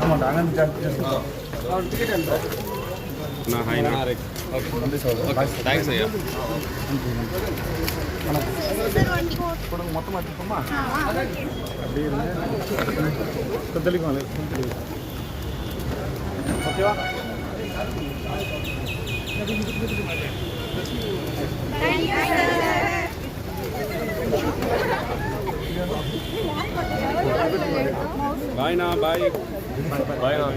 ஆமாண்டா அங்கே நான் ஹாய் நான். Bye now, bye. Bye now.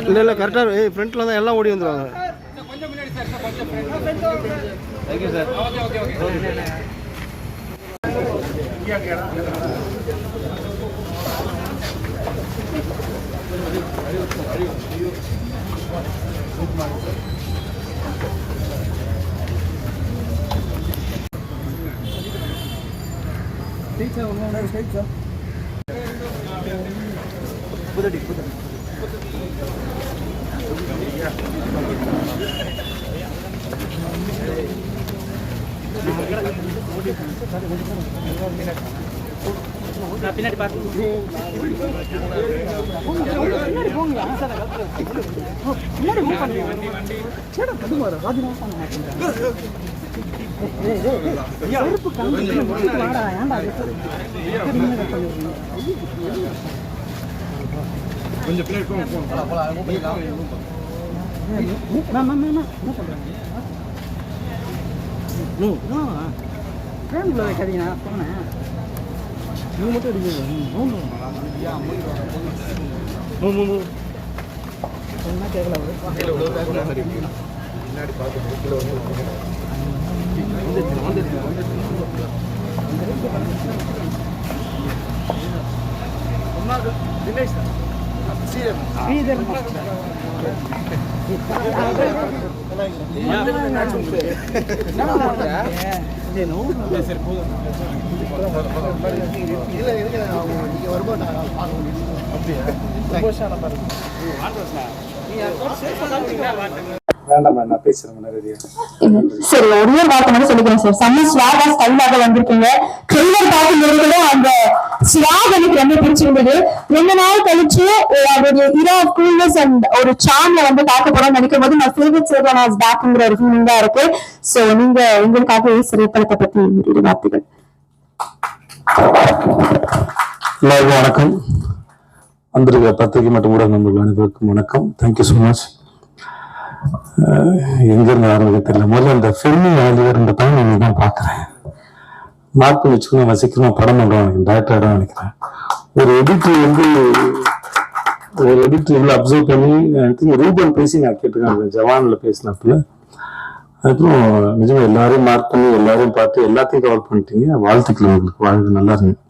இல்லை இல்லை கரெக்டாக ஏய் ஃப்ரண்ட்டில் தான் எல்லாம் ஓடி வந்துடுவாங்க புதடி புதடி பின்னாடி பார்த்து கொஞ்சம் பிளேட் போகும் ஃப்ரேம்ல வைக்காதீங்கண்ணா போனேன் இது மட்டும் கேட்கல ஸ்ரீதர் வேண்டாம் நான் பேசுறேன் நேரடியாக சரி ஒரே வார்த்தை மட்டும் சொல்லிக்கிறேன் சார் செம்ம ஸ்வாகா ஸ்டைலாக வந்திருக்கீங்க. ட்ரெய்லர் பார்க்கும்போது அந்த ஸ்வாக் எனக்கு ரொம்ப பிடிச்சிருந்தது. ரெண்டு நாள் கழிச்சு அவருடைய ஹீரோ ஆஃப் கூல்னஸ் அண்ட் ஒரு சார்ம்ல வந்து பார்க்க போறோம்னு நினைக்கும் போது நான் ஃபேவரட் பேக்ங்கிற ஒரு ஃபீலிங் தான் இருக்கு. சோ நீங்க உங்களுக்காக திரைப்படத்தை பத்தி வார்த்தைகள். எல்லாருக்கும் வணக்கம். வந்திருக்க பத்திரிகை மற்றும் ஊடக நண்பர்கள் அனைவருக்கும் வணக்கம். தேங்க்யூ ஸோ மச் எங்கேருந்து ஆரம்பிக்க தெரியல. முதல்ல இந்த ஃபெமி ஆலியர்ன்ற பையன் இன்னைக்கு தான் பார்க்குறேன். மார்க் பண்ணி வச்சுக்கணும் நான் சீக்கிரமாக படம் பண்ணுறோம் எனக்கு டேரக்டர் ஆகிடும் நினைக்கிறேன். ஒரு எடிட்டர் வந்து ஒரு எடிட்டர் இவ்வளோ அப்சர்வ் பண்ணி திங்க் ரூபன் பேசி நான் கேட்டிருக்கேன். ஜவானில் பேசினப்பில். அதுக்கப்புறம் நிஜமாக எல்லாரையும் மார்க் பண்ணி எல்லாரையும் பார்த்து எல்லாத்தையும் கவர் பண்ணிட்டீங்க. வாழ்த்துக்கள் உங்களுக்கு. வாழ்க்கை நல்லா இருக்கு.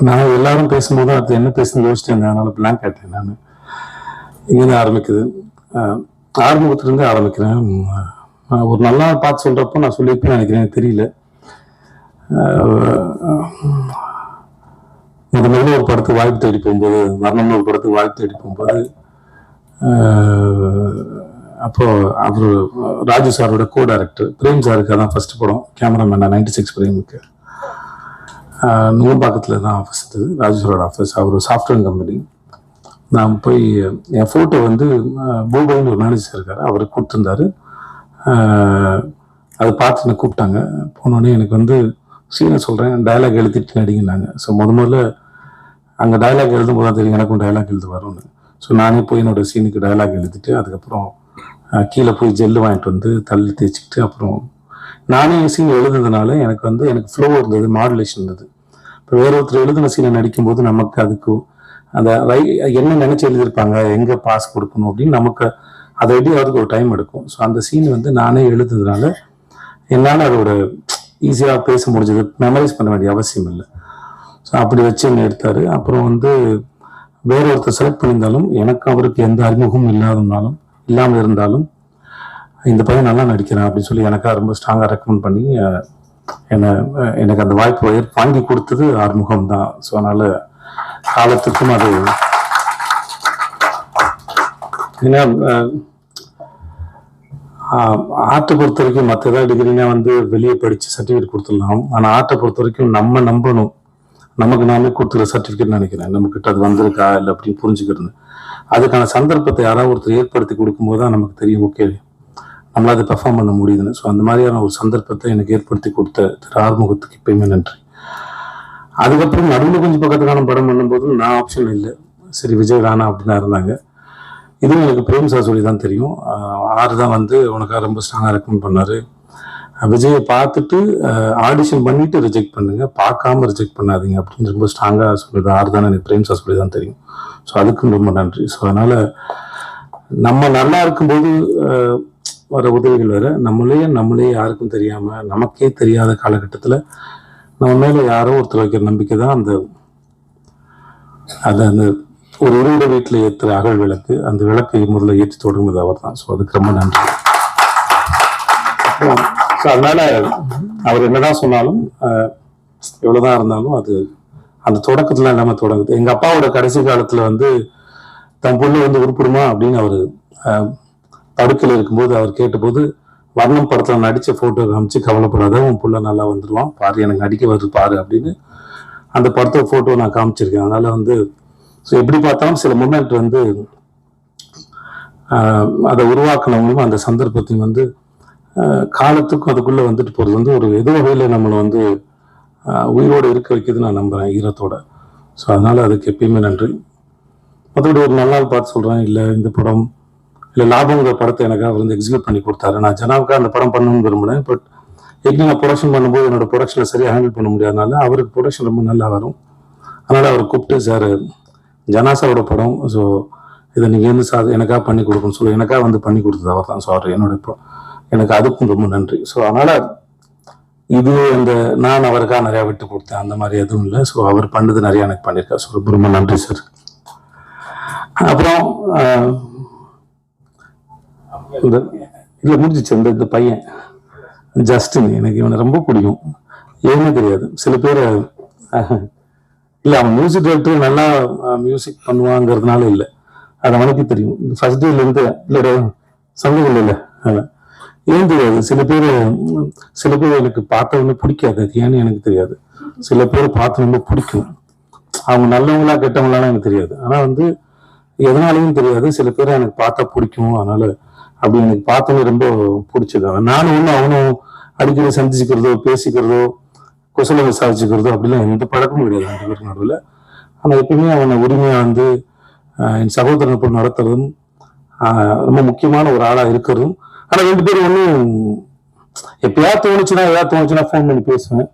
நான் எல்லாரும் பேசும்போது அது என்ன பேசுன்னு யோசிச்சேன் அதனால பிளாங்க் ஆயிட்டேன் நான். இங்கேருந்து ஆரம்பிக்குது. ஆஹ் ஆரம்பிக்கிறேன். ஒரு நல்லா பார்த்து சொல்றப்போ நான் சொல்லியிருப்பேன் நினைக்கிறேன். தெரியல. முதல்ல ஒரு படத்துக்கு வாய்ப்பு தேடி போகும்போது மரணம்னு ஒரு படத்துக்கு வாய்ப்பு தேடி போகும்போது அப்போ அவர் ராஜு சாரோட கோ டைரக்டர் பிரேம் சாருக்கு அதான் ஃபர்ஸ்ட் படம். கேமராமேன் நைன்டி சிக்ஸ் பிரேமுக்கு. நூம்பாக்கத்தில் தான் ஆஃபீஸ் இருந்தது. ராஜேஸ்வரோட ஆஃபீஸ் அவர் சாஃப்ட்வேர் கம்பெனி நான் போய் என் ஃபோட்டோ வந்து பூபோன்னு ஒரு மேனேஜர் இருக்கார். அவர் கொடுத்துருந்தாரு. அதை பார்த்து என்னை கூப்பிட்டாங்க. போனோடனே எனக்கு வந்து சீனை சொல்கிறேன் டயலாக் எழுதிட்டு நடிங்கினாங்க ஸோ முத முதல்ல அங்கே டயலாக் எழுதும் போது தெரியும் எனக்கும் டயலாக் எழுத வரும்னு. ஸோ நானே போய் என்னோட சீனுக்கு டயலாக் எழுதிட்டு அதுக்கப்புறம் கீழே போய் ஜெல்லு வாங்கிட்டு வந்து தள்ளி தேய்ச்சிக்கிட்டு அப்புறம் நானே சீன் எழுதுனதுனால எனக்கு வந்து எனக்கு ஃப்ளோ இருந்தது மாடுலேஷன் இருந்தது. இப்போ வேற ஒருத்தர் எழுதின சீனை நடிக்கும்போது நமக்கு அதுக்கு அந்த ரை என்ன நினைச்சு எழுதியிருப்பாங்க எங்க பாஸ் கொடுக்கணும் அப்படின்னு நமக்கு அதை எப்படி ஆகிறதுக்கு ஒரு டைம் எடுக்கும். ஸோ அந்த சீன் வந்து நானே எழுதுனதுனால என்னால் அதோட ஈஸியாக பேச முடிஞ்சது மெமரைஸ் பண்ண வேண்டிய அவசியம் இல்லை. ஸோ அப்படி வச்சு என்ன எடுத்தாரு. அப்புறம் வந்து வேற ஒருத்தர் செலக்ட் பண்ணியிருந்தாலும் எனக்கு அவருக்கு எந்த அறிமுகமும் இல்லாதனாலும் இல்லாமல் இருந்தாலும் இந்த பையன் நல்லா நடிக்கிறான் அப்படின்னு சொல்லி எனக்காக ரொம்ப ஸ்ட்ராங்காக ரெக்கமெண்ட் பண்ணி என்னை எனக்கு அந்த வாய்ப்பு வாங்கி கொடுத்தது ஆறுமுகம் தான். ஸோ அதனால காலத்துக்கும் அது ஏன்னா ஆர்ட்டை பொறுத்த வரைக்கும் மற்ற ஏதாவது டிகிரினா வந்து வெளியே படித்து சர்டிஃபிகேட் கொடுத்துடலாம். ஆனால் ஆர்ட்டை பொறுத்த வரைக்கும் நம்ம நம்பணும். நமக்கு நாமே கொடுத்துருக்க சர்டிஃபிகேட் நினைக்கிறேன். நம்மக்கிட்ட அது வந்திருக்கா இல்லை அப்படின்னு புரிஞ்சுக்கிறது அதுக்கான சந்தர்ப்பத்தை யாராவது ஒருத்தர் ஏற்படுத்தி கொடுக்கும்போது தான் நமக்கு தெரியும் ஓகே. நம்மளால் அதை பெர்ஃபார்ம் பண்ண முடியுதுன்னு. ஸோ அந்த மாதிரியான ஒரு சந்தர்ப்பத்தை எனக்கு ஏற்படுத்தி கொடுத்த திரு ஆறுமுகத்துக்கு எப்பயுமே நன்றி. அதுக்கப்புறம் நடுவில் கொஞ்சம் பக்கத்துக்கான படம் பண்ணும்போது நான் ஆப்ஷன் இல்லை. சரி விஜய் ராணா அப்படின்னு இருந்தாங்க. இதுவும் எனக்கு பிரேம் சார் சொல்லி தான் தெரியும். ஆறு தான் வந்து உனக்காக ரொம்ப ஸ்ட்ராங்காக ரெக்கமெண்ட் பண்ணாரு. விஜயை பார்த்துட்டு ஆடிஷன் பண்ணிட்டு ரிஜெக்ட் பண்ணுங்க. பார்க்காம ரிஜெக்ட் பண்ணாதீங்க அப்படின்னு ரொம்ப ஸ்ட்ராங்காக சொல்லுது ஆறு தான் எனக்கு பிரேம் சார் சொல்லி தான் தெரியும். ஸோ அதுக்கும் ரொம்ப நன்றி. ஸோ அதனால் நம்ம நல்லா இருக்கும்போது வர உதவிகள் வேற. நம்மளே நம்மளே யாருக்கும் தெரியாம நமக்கே தெரியாத காலகட்டத்தில் நம்ம மேல யாரோ ஒருத்தர் வைக்கிற நம்பிக்கை தான் அந்த அது அந்த ஒரு உருவிட வீட்டில் ஏற்றுற அகல் விளக்கு. அந்த விளக்கை முதல்ல ஏற்றி தொடங்குவது அவர் தான் ஸோ அதுக்கு ரொம்ப நன்றி. ஸோ அதனால அவர் என்னதான் சொன்னாலும் எவ்வளோதான் எவ்வளவுதான் இருந்தாலும் அது அந்த தொடக்கத்துல இல்லாம தொடங்குது. எங்க அப்பாவோட கடைசி காலத்துல வந்து தன் பொண்ணு வந்து உருப்பிடுமா? அப்படின்னு அவர் படுக்கையில் இருக்கும்போது அவர் கேட்டபோது வர்ணம் படத்தில் நடித்த ஃபோட்டோ காமிச்சு கவலைப்படாத உன் புள்ள நல்லா வந்துடுவான் பாரு எனக்கு நடிக்க வருது பாரு அப்படின்னு அந்த படத்தை ஃபோட்டோ நான் காமிச்சிருக்கேன். அதனால் வந்து ஸோ எப்படி பார்த்தாலும் சில மூமெண்ட் வந்து அதை உருவாக்கினவங்களும் அந்த சந்தர்ப்பத்தையும் வந்து காலத்துக்கும் அதுக்குள்ளே வந்துட்டு போகிறது வந்து ஒரு ஏதோ வகையில் நம்மளை வந்து உயிரோடு இருக்க வைக்குது நான் நம்புறேன் ஈரத்தோட. ஸோ அதனால் அதுக்கு எப்பயுமே நன்றி. மற்றபடி ஒரு நல்ல நாள் பார்த்து சொல்கிறேன் இல்லை இந்த படம் இல்லை லாபங்கிற படத்தை எனக்கு அவர் வந்து எக்ஸிக்யூட் பண்ணி கொடுத்தாரு. நான் ஜனாவுக்காக அந்த படம் பண்ணணும்னு விரும்பினேன். பட் எப்படி நான் ப்ரொடக்ஷன் பண்ணும்போது என்னோட ப்ரொடக்ஷனை சரியாக ஹேண்டில் பண்ண முடியாதனால அவருக்கு ப்ரொடக்ஷன் ரொம்ப நல்லா வரும். அதனால் அவர் கூப்பிட்டு சார் ஜனாசாவோட படம் ஸோ இதை நீங்கள் வந்து சார் எனக்காக பண்ணி கொடுக்கணும்னு சொல்லி. எனக்காக வந்து பண்ணி கொடுத்தது அவர் தான். ஸோ அவர் என்னோட இப்போ எனக்கு அதுக்கும் ரொம்ப நன்றி. ஸோ அதனால் இது அந்த நான் அவருக்காக நிறையா விட்டு கொடுத்தேன். அந்த மாதிரி எதுவும் இல்லை. ஸோ அவர் பண்ணது நிறையா எனக்கு பண்ணியிருக்காரு. ஸோ ரொம்ப ரொம்ப நன்றி சார். அப்புறம் இந்த இல்லை முடிஞ்சிச்சு. இந்த இந்த பையன். ஜஸ்டின் எனக்கு இவனை ரொம்ப பிடிக்கும். ஏன்னு தெரியாது. சில பேர் இல்லை அவன் மியூசிக் டைரக்டர் நல்லா மியூசிக் பண்ணுவாங்கிறதுனால இல்லை. அது அவனுக்கு தெரியும். ஃபர்ஸ்ட் டேலேருந்து இல்லை சந்தேகம் இல்லை ஏன் தெரியாது? சில பேர் சில பேர் எனக்கு பார்த்த பிடிக்காது. அது ஏன்னு எனக்கு தெரியாது. சில பேர் பார்த்து ரொம்ப பிடிக்கும். அவங்க நல்லவங்களா கெட்டவங்களான்னு எனக்கு தெரியாது. ஆனால் வந்து எதனாலையும் தெரியாது. சில பேர் எனக்கு பார்த்தா பிடிக்கும். அதனால அப்படி எனக்கு பார்த்தோன்னே ரொம்ப பிடிச்சது. அவன் நானும் ஒன்றும் அவனும் அடிக்கடி சந்திச்சுக்கிறதோ பேசிக்கிறதோ குசல விசாரிச்சுக்கிறதோ அப்படிலாம் எந்த பழக்கமும் கிடையாது ரெண்டு பேருக்கு நடுவில். ஆனால் எப்பயுமே அவனை உரிமையாக வந்து என் சகோதரனை போய் நடத்துறதும் ரொம்ப முக்கியமான ஒரு ஆளாக இருக்கிறதும் ஆனால் ரெண்டு பேரும் ஒன்றும் எப்பயாவது தோணுச்சுன்னா ஏதாவது தோணுச்சுன்னா ஃபோன் பண்ணி பேசுவேன்.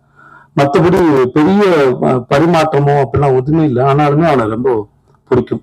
மற்றபடி பெரிய பரிமாற்றமோ அப்படிலாம் ஒதுமே இல்லை. ஆனாலுமே அவனை ரொம்ப பிடிக்கும்.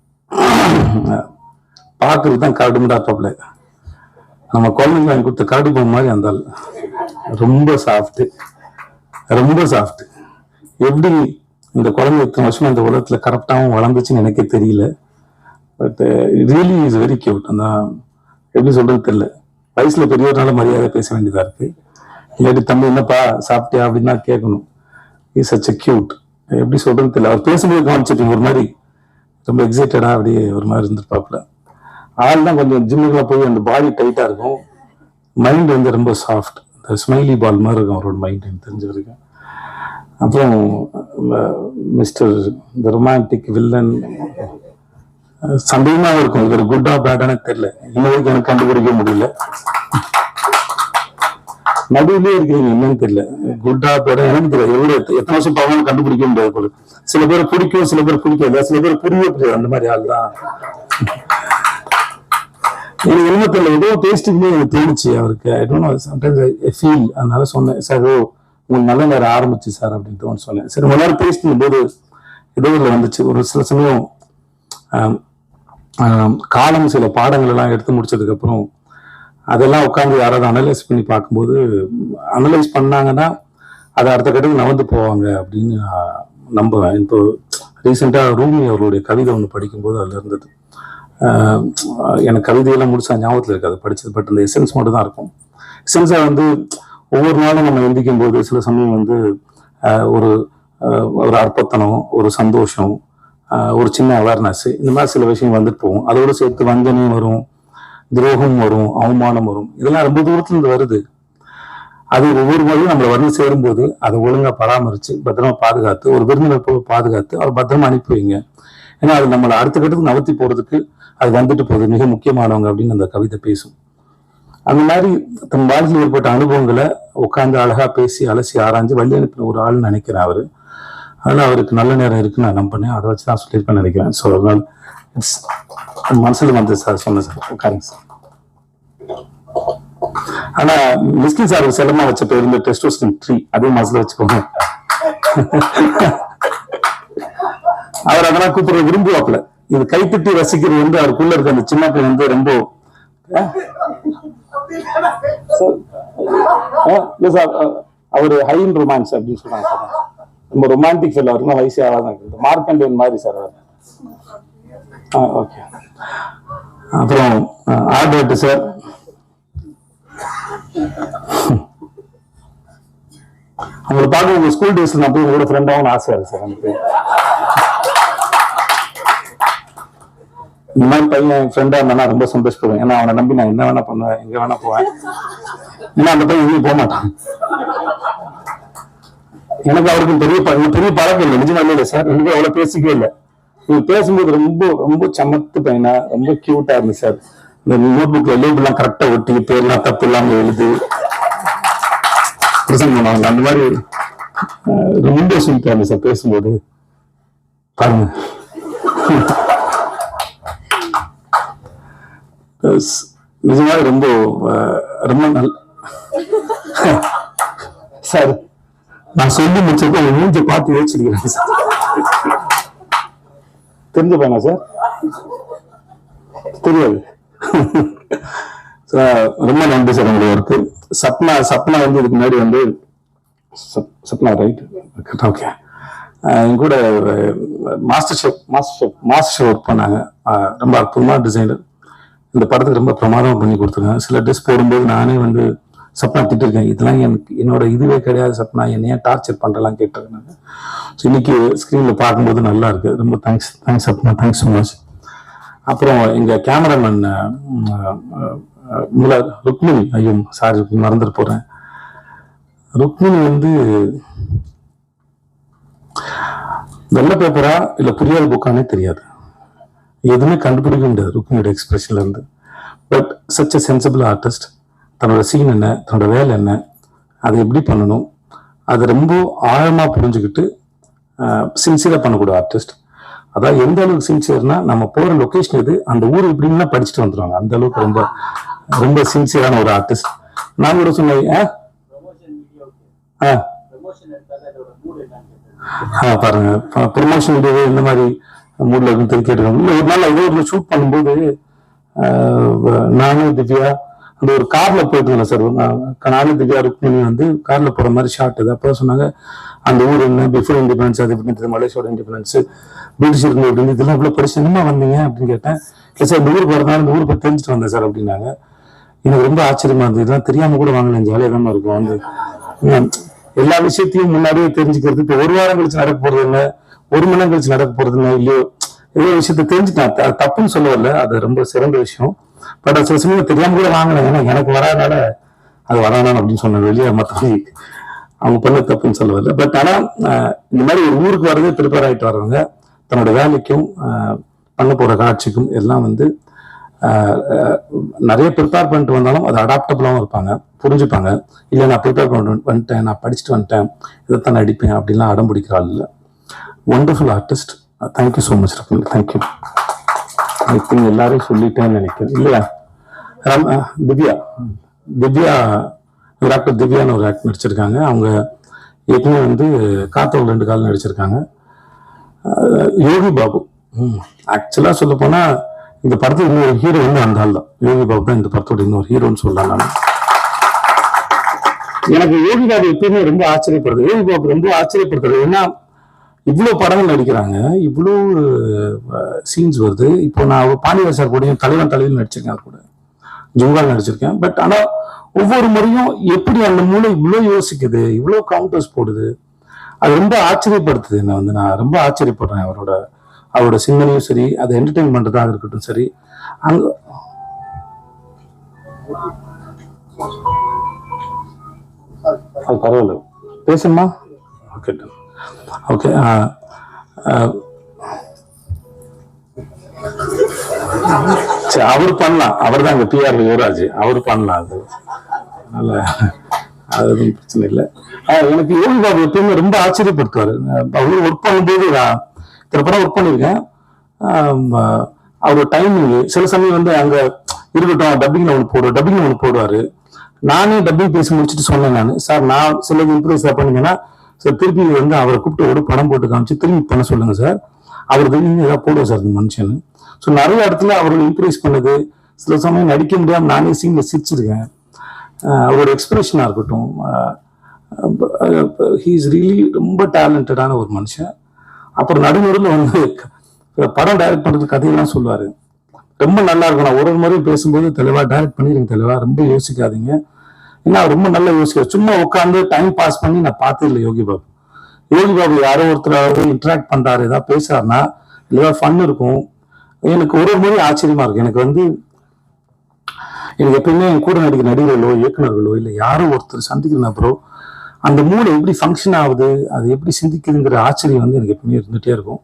பார்க்கறது தான் கரடு முடாப்பாப்ல நம்ம குழந்தைங்க வாங்கி கொடுத்த கரடு பொம்மை மாதிரி அந்த ரொம்ப சாஃப்ட்டு ரொம்ப சாஃப்ட்டு எப்படி இந்த குழந்தை எத்தனை வருஷம் இந்த உலகத்தில் கரெக்டாகவும் வளர்ந்துச்சுன்னு எனக்கே தெரியல. But really is very cute அந்த எப்படி சொல்றது தெரியல. வயசுல பெரியவர்னால மரியாதை பேச வேண்டியதா இருக்கு. இல்லாட்டி தம்பி என்னப்பா சாப்பிட்டியா அப்படின்னா கேட்கணும். இஸ் சச் கியூட் எப்படி சொல்றது தெரியல. அவர் பேசும்போது கவனிச்சிருக்கீங்க ஒரு மாதிரி ரொம்ப எக்ஸைட்டடாக அப்படியே ஒரு மாதிரி இருந்திருப்பாப்புல. ஆள் தான் கொஞ்சம் ஜிம்முக்குலாம் போய் அந்த பாடி டைட்டாக இருக்கும். மைண்ட் வந்து ரொம்ப சாஃப்ட் இந்த ஸ்மைலி பால் மாதிரி இருக்கும் அவரோட மைண்ட் எனக்கு தெரிஞ்ச வரைக்கும். அப்புறம் மிஸ்டர் இந்த ரொமான்டிக் வில்லன் சந்தேகமாக இருக்கும். இவர் குட்டா பேடானே தெரியல. இன்ன வரைக்கும் எனக்கு கண்டுபிடிக்க முடியல. நடுவிலே இருக்கிறீங்க என்னன்னு தெரியல. குட்டா பேடா என்னன்னு தெரியல. எவ்வளவு எத்த- எத்தனை வருஷம் பாவம் கண்டுபிடிக்க முடியாது போல. சில பேர் பிடிக்கும் சில பேர் பிடிக்காது. சில பேர் புரிய புரியாது அந்த மாதிரி ஆள் தான். எனக்கு என்ன தெரியல. ஏதோ டேஸ்ட்டுக்குமே எனக்கு தோணுச்சு அவருக்கு. ஐ டோன்ட் சம்டைம்ஸ் ஃபீல் அதனால சொன்னேன். சார் ஓ உங்களுக்கு நல்ல நேரம் ஆரம்பிச்சு சார் அப்படின்னு தோணு சொன்னேன். சரி ஒரு நேரம் பேசின போது ஏதோ வந்துச்சு. ஒரு சில சமயம் காலம் சில பாடங்கள் எல்லாம் எடுத்து முடிச்சதுக்கு அப்புறம் அதெல்லாம் உட்காந்து யாராவது அனலைஸ் பண்ணி பார்க்கும்போது அனலைஸ் பண்ணாங்கன்னா அது அடுத்த கட்டத்துக்கு நகர்ந்து போவாங்க அப்படின்னு நம்புவேன். இப்போ ரீசெண்டாக ரூமி அவருடைய கவிதை ஒன்று படிக்கும்போது அதில் இருந்தது. எனக்கு கவிதையெல்லாம் முடிச்சா ஞாபகத்தில் இருக்காது. படித்தது பட் அந்த எசன்ஸ் மட்டும் தான் இருக்கும் எசன்ஸாக வந்து ஒவ்வொரு நாளும் நம்ம எந்திக்கும் போது சில சமயம் வந்து ஒரு ஒரு அற்பத்தனம் ஒரு சந்தோஷம் ஒரு சின்ன அவேர்னஸ் இந்த மாதிரி சில விஷயம் வந்துட்டு போகும். அதோடு சேர்த்து வஞ்சனையும் வரும். துரோகம் வரும் அவமானம் வரும். இதெல்லாம் ரொம்ப தூரத்துல இருந்து வருது. அது ஒவ்வொரு முறையும் நம்மளை வந்து சேரும்போது அதை ஒழுங்கா பராமரிச்சு பத்திரமா பாதுகாத்து ஒரு விருந்தினர் போல பாதுகாத்து அவர் பத்திரமா அனுப்பி வைங்க. ஏன்னா அது நம்மளை அடுத்த கட்டத்துக்கு நகர்த்தி போறதுக்கு அது வந்துட்டு போகுது. மிக முக்கியமானவங்க அப்படின்னு அந்த கவிதை பேசும். அந்த மாதிரி தன் வாழ்க்கையில் ஏற்பட்ட அனுபவங்களை உட்காந்து அழகா பேசி அலசி ஆராய்ஞ்சு வழி அனுப்பின ஒரு ஆள்னு நினைக்கிறேன் அவர். அதனால அவருக்கு நல்ல நேரம் இருக்குன்னு நான் நம்பினேன் அதை வச்சு தான் சொல்லியிருப்பேன் நினைக்கிறேன். ஸோ அதனால் மனசுல வந்து சார் சொன்னேன் சார். உட்காருங்க சார். ஆனா மிஸ்கின் சார் ஒரு செல்லமா வச்ச பேர் இந்த டெஸ்டோஸ்டின் ட்ரீ அதே மனசுல வச்சுக்கோங்க. அவர் அதெல்லாம் கூப்பிட விரும்புவாப்ல இது கைத்தட்டி ரசிக்கிறது வந்து அவருக்குள்ள இருக்க அந்த சின்ன பையன் வந்து ரொம்ப இல்ல சார் அவர் அவரு ஹைன் ரொமான்ஸ் அப்படின்னு சொல்றாங்க. ரொம்ப ரொமான்டிக் ஃபீல் அவருக்கு வயசு ஆளாதான் மார்க்கண்டியன் மாதிரி சார் அவர். ஓகே. அப்புறம் ஆர்டர்ட்டு சார். உங்களை பார்க்க உங்க ஸ்கூல் டேஸ்ல நான் போய் உங்களோட ஃப்ரெண்டாகவும் ஆசையா இருக்கு சார் எனக்கு. இந்த மாதிரி பையன் ஃப்ரெண்டா இருந்தா ரொம்ப சந்தோஷப்படுவேன். ஏன்னா அவனை நம்பி நான் என்ன வேணா பண்ணுவேன் எங்க வேணா போவேன். ஏன்னா அந்த பையன் எங்கேயும் போக மாட்டான் எனக்கு அவருக்கு பெரிய பெரிய பழக்கம் இல்லை. நிஜமாவே இல்லை சார். எனக்கு அவ்வளவு பேசிக்கவே இல்லை. நீங்க பேசும்போது ரொம்ப ரொம்ப சமத்து பையனா ரொம்ப கியூட்டா இருந்துச்சு சார் இந்த நோட் புக்ல எல்லாம் கரெக்டா ஒட்டி பேர்லாம் தப்பு இல்லாம எழுதி. பிரசன்ட் பண்ணுவாங்க அந்த மாதிரி ரொம்ப சூப்பரா இருந்துச்சு சார் பேசும்போது. பாருங்க. எஸ், ரொம்ப ரொம்ப நல்ல சார் நான் சொல்லி முடிச்சப்ப உங்க பார்த்து யோசிச்சிருக்கிறேன் சார் தெரிஞ்ச பையனா சார்? தெரியாது. சார், ரொம்ப நன்றி சார் உங்களுடைய ஒர்க்கு சப்னா சப்னா வந்து இதுக்கு முன்னாடி வந்து சப்- சப்னா ரைட் ஓகே என் கூட master chef master chef master chef work பண்ணாங்க. ரொம்ப அற்புதமான டிசைனர் இந்த படத்துக்கு ரொம்ப பிரமாதம் பண்ணி கொடுத்துருக்காங்க. சில ட்ரெஸ் போடும்போது நானே வந்து சப்னா திட்டிருக்கேன் இதெல்லாம் எனக்கு என்னோட இதுவே கிடையாது சப்னா என்னை டார்ச்சர் பண்ணலாம் கேட்டிருக்கேன் ஸோ இன்னைக்கு ஸ்க்ரீனில் பார்க்கும்போது நல்லா இருக்கு. ரொம்ப thanks thanks Sapna thanks so much அப்புறம் எங்கள் கேமராமேன் முல ருக்மிணி ஐயோ சாரி மறந்துட்டு போறேன். ருக்மிணி வந்து வெள்ள பேப்பரா இல்லை புரியாத புக்கானே தெரியாது. எதுவுமே கண்டுபிடிக்க முடியாது ருக்மிணியோட எக்ஸ்பிரஷன்ல இருந்து. But such a sensible artist தன்னோட சீன் என்ன தன்னோட வேலை என்ன அதை எப்படி பண்ணணும் அதை ரொம்ப ஆழமாக புரிஞ்சுக்கிட்டு சின்சியராக பண்ணக்கூடிய ஆர்டிஸ்ட் அதான் எந்த அளவுக்கு சின்சியர்னா நம்ம போகிற லொக்கேஷன் எது அந்த ஊர் இப்படின்னா படிச்சுட்டு வந்துடுவாங்க அந்த அளவுக்கு ரொம்ப ரொம்ப சின்சியரான ஒரு ஆர்டிஸ்ட் நான் கூட சொன்னேன் ஆ? ஆ. பாருங்க ப்ரொமோஷன் வீடியோ இந்த மாதிரி மூடில் இருக்குன்னு திருப்பி எடுக்கணும் இல்ல ஒரு நாள் ஏதோ ஒரு ஷூட் பண்ணும்போது நானும் திவ்யா அந்த ஒரு கார்ல போயிட்டு இருந்தேன் சார். நானும் திவ்யா ருக்மிணி வந்து கார்ல போற மாதிரி ஷார்ட் இது. அப்போ சொன்னாங்க அந்த ஊர் என்ன பிஃபோர் இண்டிபெண்டன்ஸ் அது எப்படி மலேசியோட இண்டிபெண்டன்ஸ் பிரிட்டிஷ் இருந்து அப்படின்னு இதெல்லாம் இவ்வளவு படிச்சு என்னமா வந்தீங்க அப்படின்னு கேட்டேன். இல்லை சார் இந்த ஊர் வரதுனால இந்த ஊர் போய் தெரிஞ்சுட்டு வந்தேன் சார் அப்படின்னாங்க. எனக்கு ரொம்ப ஆச்சரியமா இருந்தது. இதெல்லாம் தெரியாம கூட வாங்கினேன். ஜாலியாக தான் இருக்கும். வந்து எல்லா விஷயத்தையும் முன்னாடியே தெரிஞ்சுக்கிறது. இப்போ ஒரு வாரம் கழிச்சு நடக்க போறது இல்லை ஒரு மணி நேரம் கழிச்சு நடக்க போறது இல்லை இல்லையோ ஏதோ விஷயத்த தெரிஞ்சுட்டேன். தப்புன்னு சொல்ல அது ரொம்ப சிறந்த விஷயம். பட் சில சமயம் தெரியாம கூட வாங்கினேன். ஏன்னா எனக்கு வராதனால அது வரானான் அப்படின்னு சொன்னேன். வெளியே மற்றபடி அவங்க பண்ண தப்புன்னு சொல்ல வரல பட் ஆனால் இந்த மாதிரி ஒரு ஊருக்கு வர்றதே ப்ரிப்பேர் ஆகிட்டு வர்றவங்க தன்னோட வேலைக்கும் பண்ண போற காட்சிக்கும் எல்லாம் வந்து நிறைய ப்ரிப்பேர் பண்ணிட்டு வந்தாலும் அது அடாப்டபுளாகவும் இருப்பாங்க. புரிஞ்சுப்பாங்க. இல்லை நான் ப்ரிப்பேர் பண்ணிட்டு வந்துட்டேன். நான் படிச்சுட்டு வந்துட்டேன். இதைத்தான் நடிப்பேன் அப்படின்லாம் அடம் பிடிக்கிறாள் இல்லை. Wonderful artist thank you so much Rakul thank you I think எல்லாரும் சொல்லிட்டேன்னு நினைக்கிறேன். இல்லையா? ரம்- uh, திவ்யா. திவ்யா டாக்டர் திவ்யான்னு ஒரு ஆக்ட் நடிச்சிருக்காங்க. அவங்க ஏற்கனவே வந்து காத்தோல் ரெண்டு காலம் நடிச்சிருக்காங்க. Uh, யோகி பாபு. ஆக்சுவலாக சொல்ல போனால் இந்த படத்துக்கு இன்னொரு ஹீரோ வந்து அந்த ஆள் தான். யோகி பாபு தான் இந்த படத்தோட இன்னொரு ஹீரோன்னு சொல்லலாம் நான். எனக்கு யோகி பாபு எப்பயுமே ரொம்ப ஆச்சரியப்படுது. யோகி பாபு ரொம்ப ஆச்சரியப்படுத்துறது. ஏன்னா இவ்வளோ படங்கள் நடிக்கிறாங்க இவ்வளோ சீன்ஸ் வருது. இப்போ நான் ஒரு சார் கூடயும் தலைவன் தலைவன் நடிச்சிருக்கேன் அவர் கூட. ஜுங்கால் நடிச்சிருக்கேன். பட் ஆனால் ஒவ்வொரு முறையும் எப்படி அந்த மூளை இவ்வளோ யோசிக்குது இவ்வளோ கவுண்டர்ஸ் போடுது அது ரொம்ப ஆச்சரியப்படுத்துது என்ன வந்து. நான் ரொம்ப ஆச்சரியப்படுறேன் அவரோட அவரோட சிந்தனையும் சரி அதை என்டர்டைன் பண்றதாக இருக்கட்டும் சரி. அங்க அது பரவாயில்ல. பேசணுமா ஓகே ஓகே uh, uh, சரி அவர் பண்ணலாம். அவர் தான் அங்கே பிஆர் யுவராஜ். அவர் பண்ணலாம் அது. அதனால அது ஒன்றும் பிரச்சனை இல்லை. எனக்கு யோகி பாபு எப்பயுமே ரொம்ப ஆச்சரியப்படுத்துவார். அவர் ஒர்க் பண்ணும்போது நான் இத்தனை படம் ஒர்க் பண்ணியிருக்கேன். ஆஹ் அவரோட டைமிங் சில சமயம் வந்து அங்க இருக்கட்டும் டப்பிங்ல ஒன்று போடுவோம் டப்பிங்ல ஒன்று போடுவாரு. நானே டப்பிங் பேசி முடிச்சுட்டு சொன்னேன் நான். சார் நான் சிலது இம்ப்ரூவ் பண்ணீங்கன்னா சார் திருப்பி வந்து அவரை கூப்பிட்டு ஒரு படம் போட்டு காமிச்சு திரும்பி பண்ண சொல்லுங்க சார். அவர் திரும்பி ஏதாவது போடுவோம் சார் இந்த மனுஷன். ஸோ நிறைய இடத்துல அவர்கள் இம்ப்ரூஸ் பண்ணது. சில சமயம் நடிக்க முடியாமல் நானே சீனில் சிரிச்சிருக்கேன். ஒரு அவரோட எக்ஸ்பிரஷனாக இருக்கட்டும். ஹீ இஸ் ரியலி ரொம்ப டேலண்டடான ஒரு மனுஷன். அப்புறம் நடுநடுவில் வந்து படம் டைரக்ட் பண்ணுறது கதையெல்லாம் சொல்லுவார். ரொம்ப நல்லா இருக்கும். நான் ஒரு ஒரு முறையும் பேசும்போது தெளிவாக டைரக்ட் பண்ணிடுங்க தெளிவாக ரொம்ப யோசிக்காதீங்க. ஏன்னா ரொம்ப நல்ல யோசிக்க சும்மா உட்காந்து டைம் பாஸ் பண்ணி நான் பார்த்தே இல்லை யோகி பாபு. யோகி பாபு யாரோ ஒருத்தராவது இன்டராக்ட் பண்றாரு ஏதாவது பேசுறாருன்னா ஏதாவது ஃபன் இருக்கும். எனக்கு ஒரு ஒரு முறை ஆச்சரியமா இருக்கு. எனக்கு வந்து எனக்கு எப்பயுமே என் கூட நடிக்கிற நடிகர்களோ இயக்குனர்களோ இல்லை யாரோ ஒருத்தர் சந்திக்கிற நபரோ அந்த மூளை எப்படி ஃபங்க்ஷன் ஆகுது அது எப்படி சிந்திக்குதுங்கிற ஆச்சரியம் வந்து எனக்கு எப்பவுமே இருந்துகிட்டே இருக்கும்.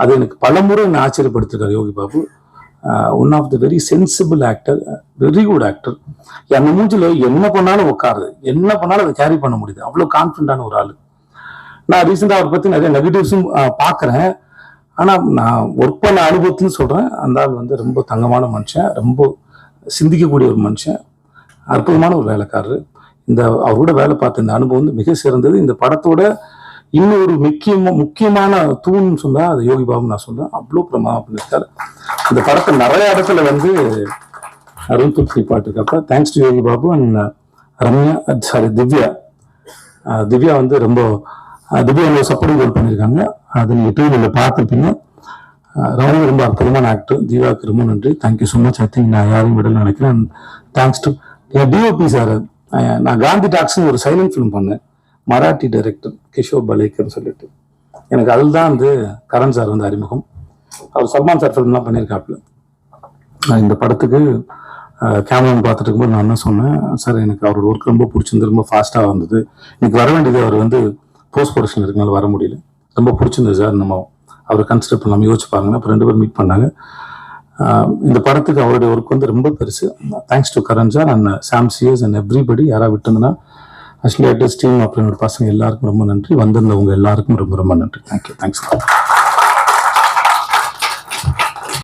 அது எனக்கு பல முறை என்னை ஆச்சரியப்படுத்திருக்காரு Yogi Babu. One of the very sensible actor very good actor அந்த மூஞ்சில் என்ன பண்ணாலும் உட்காருது என்ன பண்ணாலும் அதை கேரி பண்ண முடியுது. அவ்வளோ கான்ஃபிடண்டான ஒரு ஆள். நான் ரீசெண்டாக அவரை பற்றி நிறைய நெகட்டிவ்ஸும் பார்க்குறேன். ஆனால் நான் ஒர்க் பண்ண அனுபவத்துன்னு சொல்கிறேன் அந்த ஆள் வந்து ரொம்ப தங்கமான மனுஷன். ரொம்ப சிந்திக்கக்கூடிய ஒரு மனுஷன். அற்புதமான ஒரு வேலைக்காரர். இந்த அவரோட வேலை பார்த்த இந்த அனுபவம் வந்து மிக சிறந்தது. இந்த படத்தோட இன்னொரு முக்கியமா முக்கியமான தூண்னு சொன்னா அது யோகி பாபு நான் சொல்றேன். அவ்வளோ பிரமாதம் பண்ணியிருக்காரு இந்த படத்தை நிறைய இடத்துல வந்து அருண் துளசி பாட்டு thanks to Yogi Babu and uh, Ramya uh, sorry Divya. Uh, Divya வந்து ரொம்ப திவ்யா ரொம்ப சப்போர்ட்டிங் ரோல் பண்ணியிருக்காங்க. அது நீங்கள் டிவியில் பார்த்துருப்பீங்க அஹ் ரமணி ரொம்ப அற்புதமான ஆக்டர் தீபாவுக்கு ரொம்ப நன்றி. Thank you so much I think நான் யாரையும் விடல நினைக்கிறேன். தேங்க்ஸ் டு டிஓபி சார் நான் காந்தி டாக்ஸ்னு ஒரு சைலண்ட் ஃபிலிம் பண்ணேன். மராட்டி டைரக்டர் கிஷோர் பலேக்கர்னு சொல்லிட்டு. எனக்கு அதில் தான் வந்து கரண் சார் வந்து அறிமுகம். அவர் சல்மான் சார் ஃபிலிம்லாம் பண்ணியிருக்காப்புல நான் இந்த படத்துக்கு கேமராமேன் பார்த்துட்டு இருக்கும்போது நான் என்ன சொன்னேன் சார் எனக்கு அவரோட ஒர்க் ரொம்ப பிடிச்சிருந்து ரொம்ப ஃபாஸ்ட்டாக வந்தது. எனக்கு வர வேண்டியது அவர் வந்து போஸ்ட் ப்ரொடக்ஷன் இருக்கனால வர முடியல. ரொம்ப பிடிச்சிருந்தது சார் நம்ம அவரை கன்சிடர் பண்ணாமல் யோசிச்சு பாருங்கன்னா அப்போ ரெண்டு பேரும் மீட் பண்ணாங்க. இந்த படத்துக்கு அவருடைய ஒர்க் வந்து ரொம்ப பெருசு. Thanks to Karan sir and Sam cheers and everybody யாராவது விட்டுருந்தனா அஸ்லி டீம் அப்புறம் என்னோட பசங்க எல்லாருக்கும் ரொம்ப நன்றி. வந்திருந்தவங்க எல்லாருக்கும் ரொம்ப ரொம்ப நன்றி. Thank you thanks